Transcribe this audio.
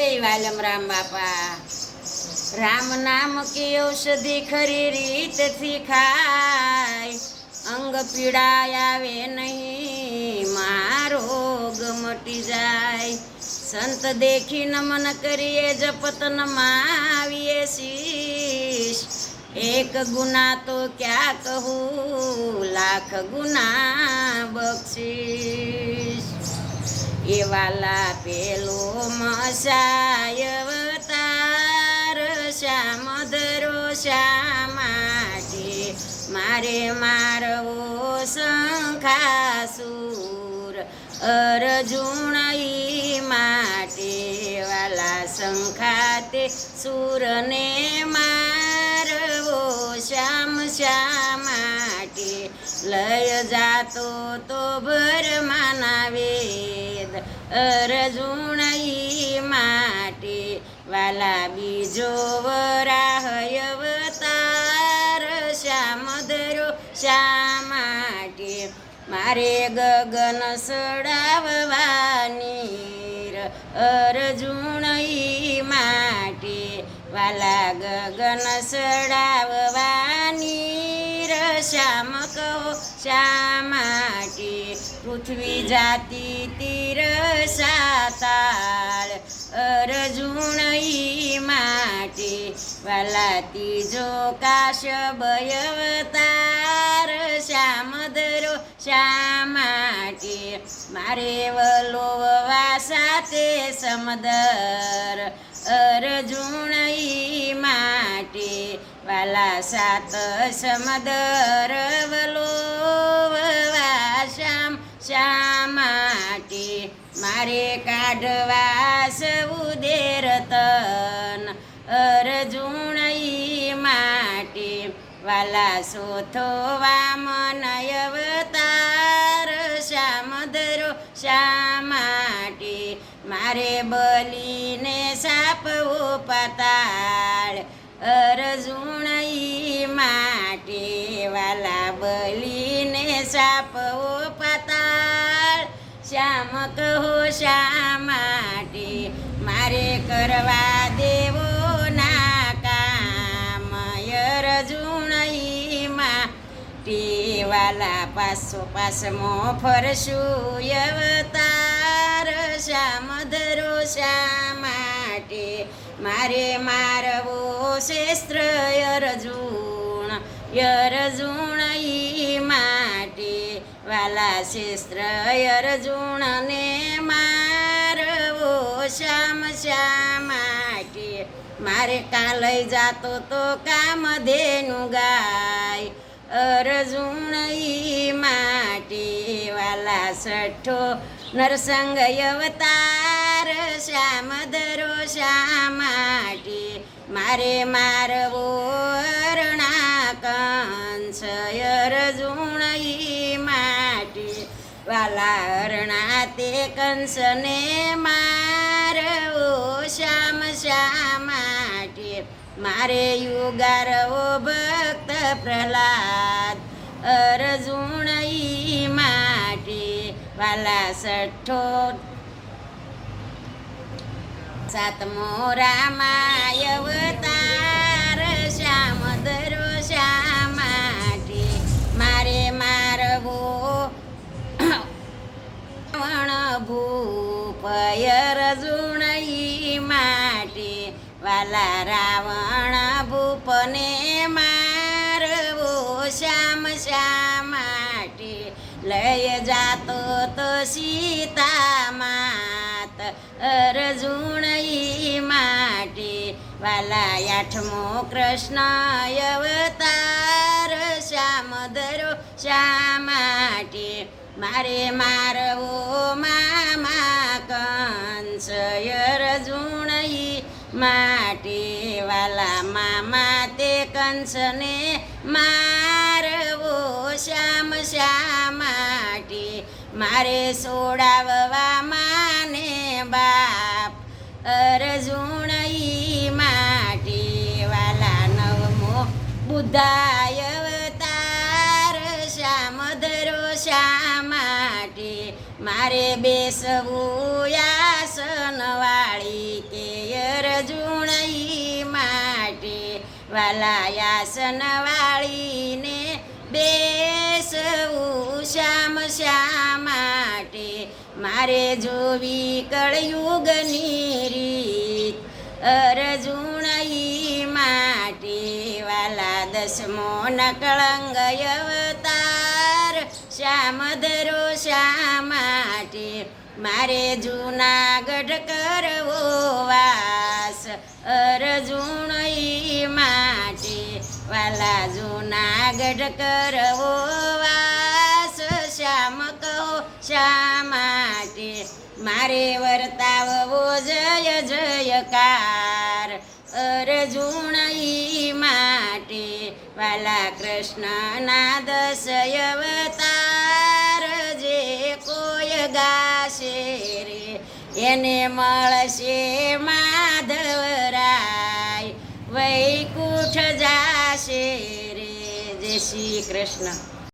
વાલમ રામ બાપા. રામ નામ કે ઔષધિ ખરી રીતથી ખાય. અંગ પીડાય આવે નહીં મારો મટી જાય. સંત દેખી નમન કરીએ, જપત નમાવીએ શીશ. એક ગુના તો ક્યાં કહું, લાખ ગુના બક્ષીશ. એ વાલા પેલો મસાય અવતાર, શ્યામ ધરો શા માટે મારે મારવો શંખાસુર અર્જુન ઈ માટે. વાલા શંખાતે સુરને મારવો શ્યામ શા માટે લય જાતો તો ભરમાના વેદ અર્જુન ઈ માટે વાલા બીજો વરાહય અવતાર શ્યામ ધરો શા માટે, મારે ગગન સડાવવાની. અરજુણઈ માટે વાલા ગગન સડાવવાની. શ્યામ કહો શા માટે, પૃથ્વી જાતિ साताळ माटी माटे वालाती जो काश बयवतार श्याम धरो श्यामाटे मारे वलोव वासाते समदर अरजुणई माटे वाला सात समदर वलो वा श्याम श्याम મારે કાઢવા સૌદેર તન અર્જુન ઈ માટે વાલા સોથવા મન અવતાર શ્યામ ધરો શા માટે મારે બલીને સાપવો પાતાળ અર્જુન ઈ માટે વાલા બલીને સાપવો પાતાળ શ્યામ કહો શા માટે મારે કરવા દેવો ના કામ? અર્જુન ટીવાલા પાસો પાસમો ફરશું અવતાર શ્યામ ધરો શા માટે મારે મારવો શ્રેષ્ઠ યરજુણ અર્જુન ઈ માટે વાલા શેસ્ત્ર અર્જુન ને મારવો, શ્યામ શ્યામા માટે મારે કાં લઈ જાતો તો કામ ધેનું ગાય. અર્જુન માટે વાલા છઠ્ઠો નરસંગ અવતાર, શ્યામ ધરો શ્યામાટી મારે મારવો વાલા અરણા તે કંસને મારવો શ્યામ શા માટે મારે યુગારવો ભક્ત પ્રહલાદ અર્જુન ઈ માટે વાલા સઠ્ઠો સાતમો રામાય વાલા રાવણ ભૂપને મારવો, શ્યામ શા માટે લય જાતો તો સીતા માત અર્જુન ઈ માટે વાલા આઠમો કૃષ્ણ અવતાર. શ્યામ ધરો શા માટે મારે મારવો મામા કંસ. ઈ માટે વાલા મામા તે કંસને મારવો શ્યામ શા માટે મારે સોડાવવા માને બાપ અર્જુન ઈ માટે વાલા નવમો બુદ્ધાય અવતાર શ્યામ ધરો શા માટે મારે બેસવું આસન વાલાયાસન વાળીને બેસવું શ્યામ શા માટે. મારે જોવી કળયુગની રીત અરજુણઈ માટે. વાલા દસમો નકળંગ અવતાર શ્યામ ધરો શા માટે. મારે જૂનાગઢ કરવો વાસ માટે વાલા જૂનાગઢ કરવો વાસ શ્યામ કહો શા માટે મારે વર્તાવવો જય જયકાર અર્જુન ઈ માટે વાલા કૃષ્ણના દસ અવતાર જે કોઈ ગાશે રે એને મળશે માધવરાય વૈકુંઠ જાશે રે જય શ્રી કૃષ્ણ.